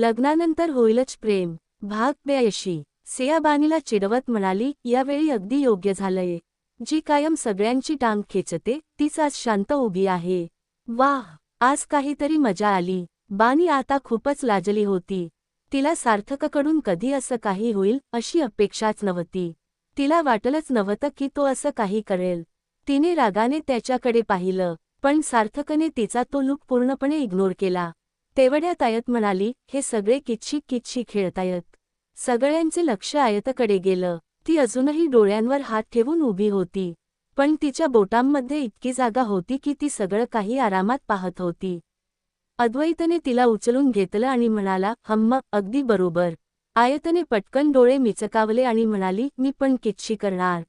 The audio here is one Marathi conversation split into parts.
लग्नानंतर होईलच प्रेम. भाग ब्याऐंशी. सियाबानीला चिडवत म्हणाली यावेळी अगदी योग्य झालंय. जी कायम सगळ्यांची टांग खेचते तीच आज शांत उभी आहे. वाह! आज काहीतरी मजा आली. बानी आता खूपच लाजली होती. तिला सार्थककडून कधी असं काही होईल अशी अपेक्षाच नव्हती. तिला वाटलंच नव्हतं की तो असं काही करेल. तिने रागाने त्याच्याकडे पाहिलं पण सार्थकने तिचा तो लुक पूर्णपणे इग्नोर केला. तेवढ्यात आयत म्हणाली हे सगळे किच्छी किच्छी खेळतायत. सगळ्यांचे लक्ष आयतकडे गेलं. ती अजूनही डोळ्यांवर हात ठेवून उभी होती. पण तिच्या बोटांमध्ये इतकी जागा होती की ती सगळं काही आरामात पाहत होती. अद्वैतने तिला उचलून घेतलं आणि म्हणाला हम्म अगदी बरोबर. आयतने पटकन डोळे मिचकावले आणि म्हणाली मी पण किच्छी करणार.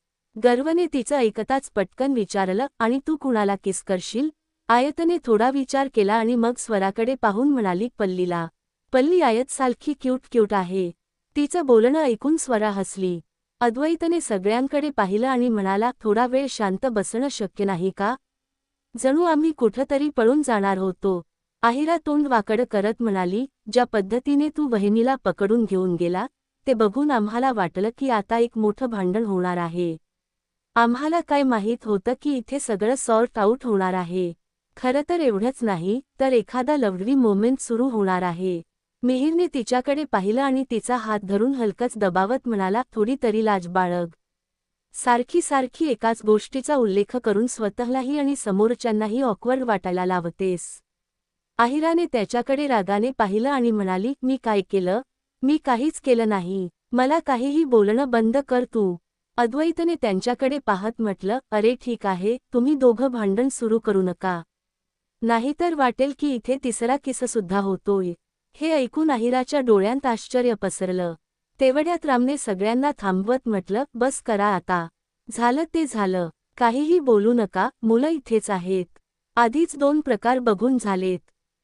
गर्वने तिचं ऐकताच पटकन विचारलं आणि तू कुणाला किस करशील? आयतने थोडा विचार केला आणि मग स्वराकडे पाहून म्हणाली पल्लीला पल्ली आयत सारखी क्यूट क्यूट आहे. तिचं बोलणं ऐकून स्वरा हसली. अद्वैतने सगळ्यांकडे पाहिलं आणि म्हणाला थोडा वेळ शांत बसणं शक्य नाही का? जणू आम्ही कुठंतरी पळून जाणार होतो. आहिरा तोंड वाकड करत म्हणाली ज्या पद्धतीने तू वहिनीला पकडून घेऊन गेला ते बघून आम्हाला वाटलं की आता एक मोठं भांडण होणार आहे. आम्हाला काय माहीत होतं की इथे सगळं सॉर्ट आऊट होणार आहे. खरं तर एवढंच नाही तर एखादा लवडवी मोमेंट सुरू होणार आहे. मिहिरने तिच्याकडे पाहिलं आणि तिचा हात धरून हलकच दबावत म्हणाला थोडी तरी लाज बाळग सारखी सारखी एकाच गोष्टीचा उल्लेख करून स्वतःलाही आणि समोरच्यांनाही ऑकवर्ड वाटायला लावतेस. आहिराने त्याच्याकडे रागाने पाहिलं आणि म्हणाली मी काय केलं? मी काहीच केलं नाही. मला काहीही बोलणं बंद कर तू अद्वैतने त्यांच्याकडे पाहत म्हटलं अरे ठीक आहे तुम्ही दोघं भांडण सुरू करू नका. नाहीतर वाटेल की इथे तिसरा किससुद्धा होतोय. हे ऐकून अहिराच्या डोळ्यांत आश्चर्य पसरलं. तेवढ्यात रामने सगळ्यांना थांबवत म्हटलं बस करा आता. झालं ते झालं. काहीही बोलू नका मुलं इथेच आहेत. आधीच दोन प्रकार बघून झालेत.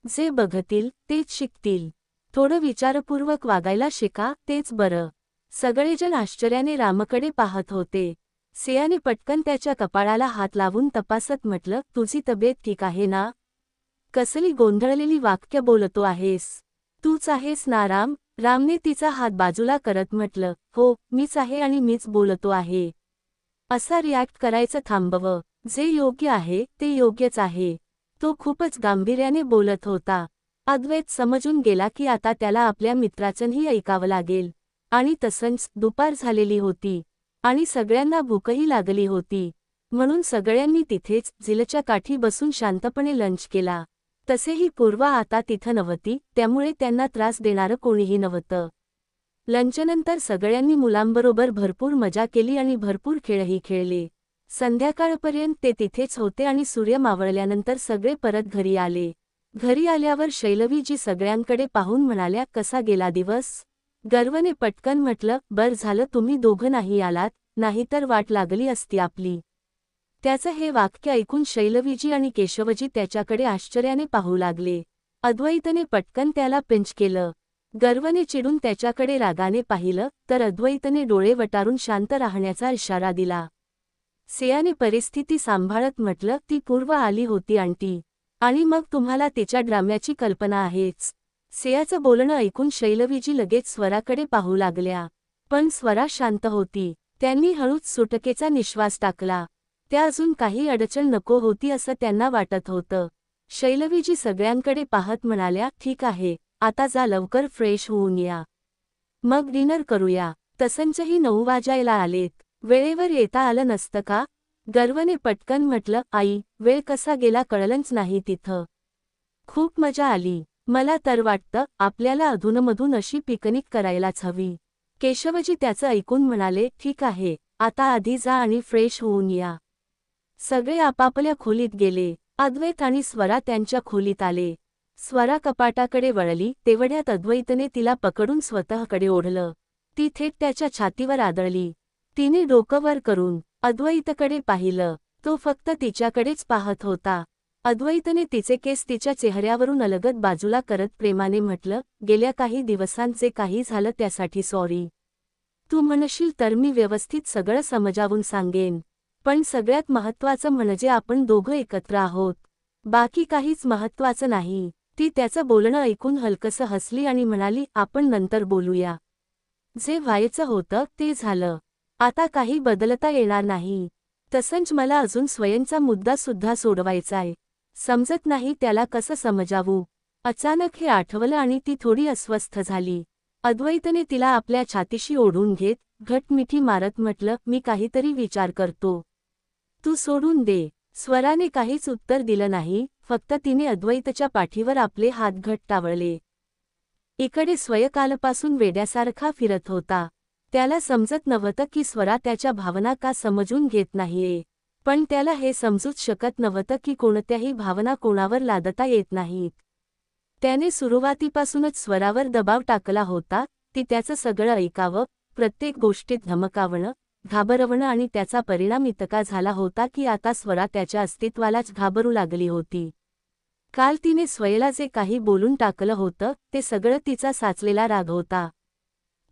जे बघतील तेच शिकतील. थोडं विचारपूर्वक वागायला शिका तेच बरं. सगळेजण आश्चर्याने रामकडे पाहत होते. सियाने पटकन त्याच्या कपाळाला हात लावून तपासत म्हटलं तुझी तब्येत ठीक आहे ना? कसली गोंधळलेली वाक्य बोलतो आहेस? तूच आहेस ना राम रामने तिचा हात बाजूला करत म्हटलं हो मीच आहे आणि मीच बोलतो आहे. असा रिॲक्ट करायचं थांबवं. जे योग्य आहे ते योग्यच आहे. तो खूपच गांभीर्याने बोलत होता. अद्वैत समजून गेला की आता त्याला आपल्या मित्राचंही ऐकावं लागेल. आणि तसंच दुपार झालेली होती. आणि सगळ्यांना भूकही लागली होती. म्हणून सगळ्यांनी तिथेच झिलच्या काठी बसून शांतपणे लंच केला. तसेही पूर्वा आता तिथं नव्हती त्यामुळे त्यांना त्रास देणारं कोणीही नव्हतं. लंचनंतर सगळ्यांनी मुलांबरोबर भरपूर मजा केली आणि भरपूर खेळही खेळले. संध्याकाळपर्यंत ते तिथेच होते आणि सूर्य मावळल्यानंतर सगळे परत घरी आले. घरी आल्यावर शैलवीजी सगळ्यांकडे पाहून म्हणाल्या कसा गेला दिवस गर्वने पटकन म्हटलं बर झालं तुम्ही दोघं नाही आलात नाहीतर वाट लागली असती आपली. त्याचं हे वाक्य ऐकून शैलवीजी आणि केशवजी त्याच्याकडे आश्चर्याने पाहू लागले. अद्वैतने पटकन त्याला पिंच केलं. गर्वने चिडून त्याच्याकडे रागाने पाहिलं तर अद्वैतने डोळे वटारून शांत राहण्याचा इशारा दिला. सेयाने परिस्थिती सांभाळत म्हटलं ती पूर्व आली होती आंटी. आणि मग तुम्हाला तिच्या ड्राम्याची कल्पना आहेच. सेयाचं बोलणं ऐकून शैलवीजी लगेच स्वराकडे पाहू लागल्या. पण स्वरा शांत होती. त्यांनी हळूच सुटकेचा निश्वास टाकला. त्या अजून काही अडचण नको होती असं त्यांना वाटत होतं. शैलवीजी सगळ्यांकडे पाहत म्हणाल्या ठीक आहे आता जा लवकर फ्रेश होऊन या. मग डिनर करूया. तसंचही नऊ वाजायला आलेत. वेळेवर येता आलं नसतं का? गर्वने पटकन म्हटलं आई वेळ कसा गेला कळलंच नाही तिथं. खूप मजा आली. मला तर वाटतं आपल्याला अधूनमधून अशी पिकनिक करायलाच हवी. केशवजी त्याचं ऐकून म्हणाले ठीक आहे आता आधी जा आणि फ्रेश होऊन या. सगळे आपापल्या खोलीत गेले. अद्वैत आणि स्वरा त्यांच्या खोलीत आले. स्वरा कपाटाकडे वळली तेवढ्यात अद्वैतने तिला पकडून स्वतःकडे ओढलं. ती थेट त्याच्या छातीवर आदळली. तिने डोकं वर करून अद्वैतकडे पाहिलं. तो फक्त तिच्याकडेच पाहत होता. अद्वैतने तिचे केस तिच्या चेहऱ्यावरून अलगद बाजूला करत प्रेमाने म्हटलं गेल्या काही दिवसांचे काही झालं त्यासाठी सॉरी तू म्हणशील तर मी व्यवस्थित सगळं समजावून सांगेन. पण सगळ्यात महत्त्वाचं म्हणजे आपण दोघं एकत्र आहोत. बाकी काहीच महत्त्वाचं नाही. ती त्याचं बोलणं ऐकून हलकसं हसली आणि म्हणाली आपण नंतर बोलूया. जे व्हायचं होतं ते झालं. आता काही बदलता येणार नाही. तसंच मला अजून स्वयंचा मुद्दा सुद्धा सोडवायचाय समजत नाही त्याला कसं समजावू. अचानक हे आठवलं आणि ती थोडी अस्वस्थ झाली. अद्वैतने तिला आपल्या छातीशी ओढून घेत घटमिठी मारत म्हटलं मी काहीतरी विचार करतो. तू सोडून दे. स्वराने काहीच उत्तर दिलं नाही फक्त तिने अद्वैतच्या पाठीवर आपले हात घट टावळले. इकडे स्वयकालपासून वेड्यासारखा फिरत होता. त्याला समजत नव्हतं की स्वरा त्याच्या भावना का समजून घेत नाहीये. पण त्याला हे समजूच शकत नव्हतं की कोणत्याही भावना कोणावर लादता येत नाहीत. त्याने सुरुवातीपासूनच स्वरावर दबाव टाकला होता ती त्याचं सगळं ऐकावं प्रत्येक गोष्टीत धमकावणं घाबरवणं आणि त्याचा परिणाम इतका झाला होता की आता स्वरा त्याच्या अस्तित्वालाच घाबरू लागली होती. काल तिने स्वयला जे काही बोलून टाकलं होतं ते सगळं तिचा साचलेला राग होता.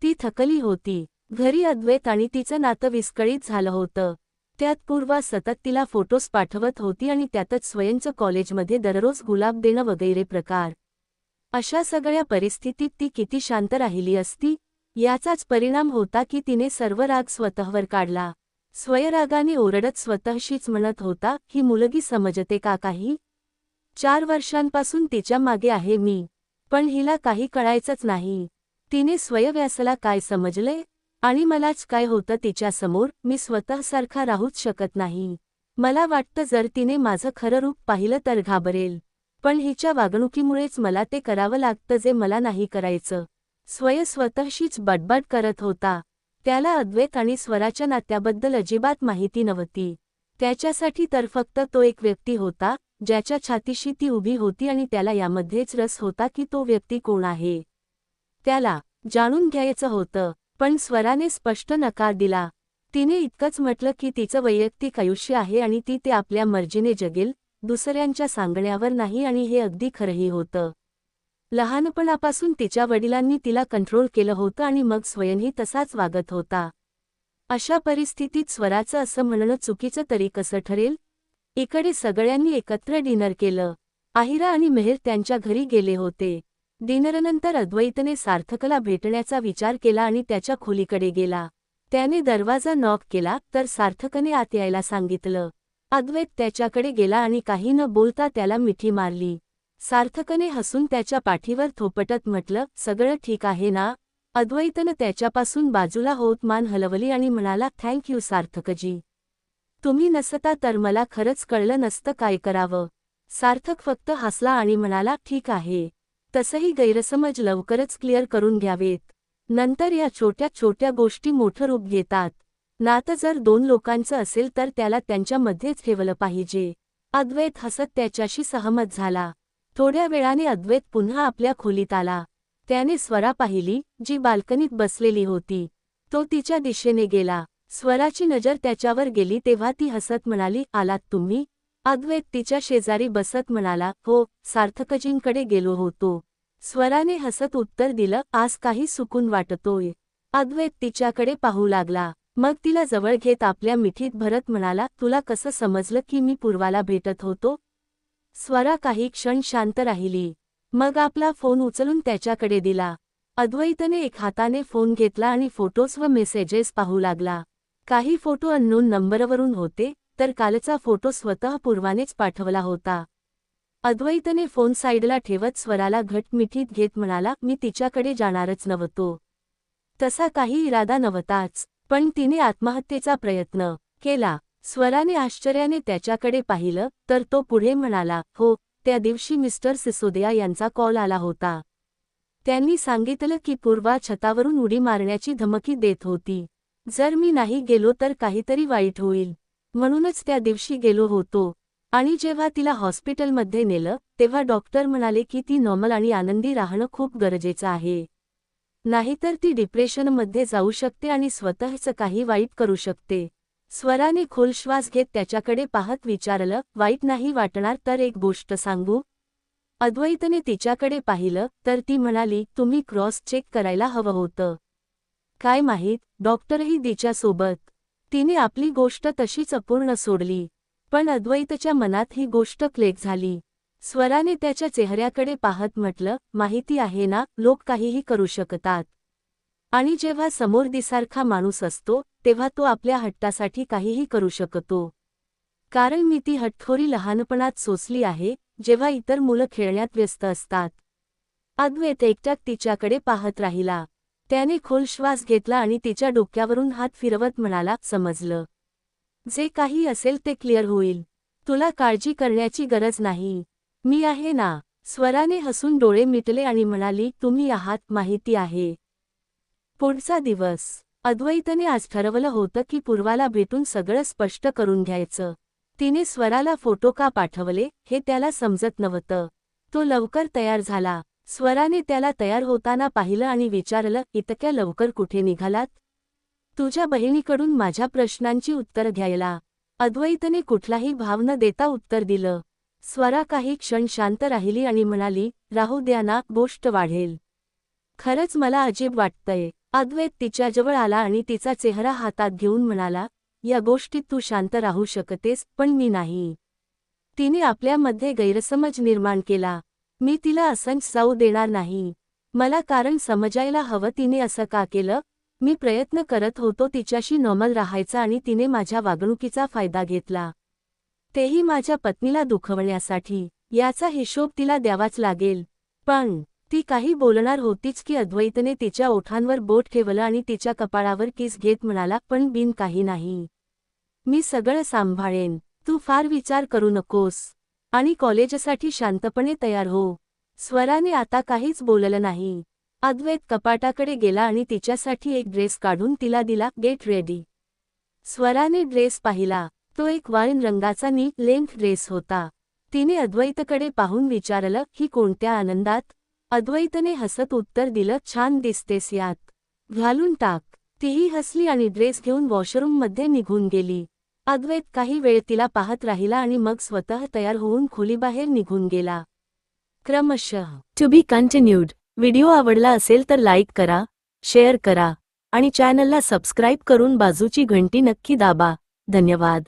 ती थकली होती. घरी अद्वैत आणि तिचं नातं विस्कळीत झालं होतं. त्यात पूर्वा सतत तिला फोटोज पाठवत होती आणि त्यातच स्वयंचं कॉलेजमध्ये दररोज गुलाब देणं वगैरे प्रकार. अशा सगळ्या परिस्थितीत ती किती शांत राहिली असती याचाच परिणाम होता की तिने सर्व राग स्वतःवर काढला. स्वयरागाने ओरडत स्वतःशीच म्हणत होता ही मुलगी समजते का काही? चार वर्षांपासून तिच्यामागे आहे मी पण हिला काही कळायचंच नाही. तिने स्वयव्यासला काय समजले? आणि मलाच काय होतं तिच्यासमोर मी स्वतःसारखा राहूच शकत नाही. मला वाटतं जर तिने माझं खरं रूप पाहिलं तर घाबरेल. पण हिच्या वागणुकीमुळेच मला ते करावं लागतं जे मला नाही करायचं. स्वय स्वतःशीच बडबड करत होता. त्याला अद्वैत आणि स्वराच्या नात्याबद्दल अजिबात माहिती नव्हती. त्याच्यासाठी तर फक्त तो एक व्यक्ती होता ज्याच्या छातीशी ती उभी होती आणि त्याला यामध्येच रस होता की तो व्यक्ती कोण आहे. त्याला जाणून घ्यायचं होतं पण स्वराने स्पष्ट नकार दिला. तिने इतकंच म्हटलं की तिचं वैयक्तिक आयुष्य आहे आणि ती ते आपल्या मर्जीने जगेल दुसऱ्यांच्या सांगण्यावर नाही आणि हे अगदी खरंही होतं. लहानपणापासून तिच्या वडिलांनी तिला कंट्रोल केलं होतं आणि मग स्वयंही तसाच वागत होता. अशा परिस्थितीत स्वराचं असं म्हणणं चुकीचं तरी कसं ठरेल? इकडे सगळ्यांनी एकत्र डिनर केलं. आहिरा आणि मेहर त्यांच्या घरी गेले होते. डिनरनंतर अद्वैतने सार्थकला भेटण्याचा विचार केला आणि त्याच्या खोलीकडे गेला. त्याने दरवाजा नॉक केला तर सार्थकने आत यायला सांगितलं. अद्वैत त्याच्याकडे गेला आणि काही न बोलता त्याला मिठी मारली. सार्थकने हसून त्याच्या पाठीवर थोपटत म्हटलं सगळं ठीक आहे ना अद्वैतनं त्याच्यापासून बाजूला होत मान हलवली आणि म्हणाला थँक यू सार्थकजी. तुम्ही नसता तर मला खरंच कळलं नसतं काय करावं सार्थक फक्त हसला आणि म्हणाला ठीक आहे. तसंही गैरसमज लवकरच क्लिअर करून घ्यावेत. नंतर या छोट्या छोट्या गोष्टी मोठं रूप घेतात. नातं जर दोन लोकांचं असेल तर त्याला त्यांच्यामध्येच ठेवलं पाहिजे अद्वैत हसत त्याच्याशी सहमत झाला. थोड्या वेळाने अद्वैत पुन्हा आपल्या खोलीत आला. त्याने स्वरा पाहिली जी बाल्कनीत बसलेली होती. तो तिच्या दिशेने गेला. स्वराची नजर त्याच्यावर गेली तेव्हा ती हसत म्हणाली आलात तुम्ही? अद्वैत तिच्या शेजारी बसत म्हणाला हो सार्थकजींकडे गेलो होतो. स्वराने हसत उत्तर दिलं आज काही सुकून वाटतोय. अद्वैत तिच्याकडे पाहू लागला. मग तिला जवळ घेत आपल्या मिठीत भरत म्हणाला तुला कसं समजलं की मी पूर्वाला भेटत होतो? स्वरा काही क्षण शांत राहिली. मग आपला फोन उचलून त्याच्याकडे दिला. अद्वैतने एक हाताने फोन घेतला आणि फोटोज व मेसेजेस पाहू लागला. काही फोटो अननोन नंबरवरून होते तर कालचा फोटो स्वतः पूर्वानेच पाठवला होता. अद्वैतने फोन साईडला ठेवत स्वराला घट मिठीत घेत म्हणाला मी तिच्याकडे जाणारच नव्हतो. तसा काही इरादा नव्हताच पण तिने आत्महत्येचा प्रयत्न केला. स्वराने आश्चर्याने त्याच्याकडे पाहिलं तर तो पुढे म्हणाला हो त्या दिवशी मिस्टर सिसोदिया यांचा कॉल आला होता. त्यांनी सांगितलं की पूर्वा छतावरून उडी मारण्याची धमकी देत होती. जर मी नाही गेलो तर काहीतरी वाईट होईल. म्हणूनच त्या दिवशी गेलो होतो. आणि जेव्हा तिला हॉस्पिटलमध्ये नेलं तेव्हा डॉक्टर म्हणाले की ती नॉर्मल आणि आनंदी राहणं खूप गरजेचं आहे. नाहीतर ती डिप्रेशनमध्ये जाऊ शकते आणि स्वतःच काही वाईट करू शकते. स्वराने खोल श्वास घेत त्याच्याकडे पाहत विचारलं वाईट नाही वाटणार तर एक गोष्ट सांगू अद्वैतने तिच्याकडे पाहिलं तर ती म्हणाली तुम्ही क्रॉस चेक करायला हवं होतं. काय माहीत डॉक्टरही तिच्यासोबत. तिने आपली गोष्ट तशीच अपूर्ण सोडली. पण अद्वैतच्या मनात ही गोष्ट क्लेक झाली. स्वराने त्याच्या चेहऱ्याकडे पाहत म्हटलं माहिती आहे ना लोक काहीही करू शकतात. आणि जेव्हा समोर दिसारखा माणूस असतो तेव्हा तो आपल्या हट्टासाठी काहीही करू शकतो. कारण मी ती हटखोरी लहानपणात सोसली आहे जेव्हा इतर मुलं खेळण्यात व्यस्त असतात. अद्वैत एकट्यात तिच्याकडे पाहत राहिला. त्याने खोल श्वास घेतला आणि तिच्या डोक्यावरून हात फिरवत म्हणाला समजलं. जे काही असेल ते क्लिअर होईल. तुला काळजी करण्याची गरज नाही. मी आहे ना. स्वराने हसून डोळे मिटले आणि म्हणाली तुम्ही आहात माहिती आहे. पुढचा दिवस. अद्वैतने आज ठरवलं होतं की पूर्वाला भेटून सगळं स्पष्ट करून घ्यायचं. तिने स्वराला फोटो का पाठवले हे त्याला समजत नव्हतं. तो लवकर तयार झाला. स्वराने त्याला तयार होताना पाहिलं आणि विचारलं इतक्या लवकर कुठे निघालात? तुझ्या बहिणीकडून माझ्या प्रश्नांची उत्तर घ्यायला. अद्वैतने कुठलाही भाव न देता उत्तर दिलं. स्वरा काही क्षण शांत राहिली आणि म्हणाली राहू द्या ना गोष्ट वाढेल. खरंच मला अजीब वाटतंय. अद्वैत तिच्याजवळ आला आणि तिचा चेहरा हातात घेऊन म्हणाला या गोष्टीत तू शांत राहू शकतेस पण मी नाही. तिने आपल्यामध्ये गैरसमज निर्माण केला. मी तिला असंच जाऊ देणार नाही. मला कारण समजायला हवं तिने असं का केलं? मी प्रयत्न करत होतो तिच्याशी नॉर्मल राहायचा आणि तिने माझ्या वागणुकीचा फायदा घेतला. तेही माझ्या पत्नीला दुखवण्यासाठी. याचा हिशोब तिला द्यावाच लागेल. पण ती काही बोलणार होतीच की अद्वैतने तिच्या ओठांवर बोट ठेवलं आणि तिच्या कपाळावर किस घेत म्हणाला पण बिन काही नाही. मी सगळं सांभाळेन. तू फार विचार करू नकोस. आणि कॉलेजसाठी शांतपणे तयार हो. स्वराने आता काहीच बोललं नाही. अद्वैत कपाटाकडे गेला आणि तिच्यासाठी एक ड्रेस काढून तिला दिला गेट रेडी स्वराने ड्रेस पाहिला. तो एक वाईन रंगाचा नी लेंथ ड्रेस होता. तिने अद्वैतकडे पाहून विचारलं ही कोणत्या आनंदात अद्वैतने हसत उत्तर दिलं छान दिसतेस यात. घालून टाक. तीही हसली आणि ड्रेस घेऊन वॉशरूममध्ये निघून गेली. अद्वैत काही वेळ तिला पाहत राहिला आणि मग स्वतः तयार होऊन खोलीबाहेर निघून गेला. क्रमशः. टू बी कंटिन्यूड व्हिडिओ आवडला असेल तर लाईक करा शेअर करा आणि चॅनलला सबस्क्राईब करून बाजूची घंटी नक्की दाबा. धन्यवाद.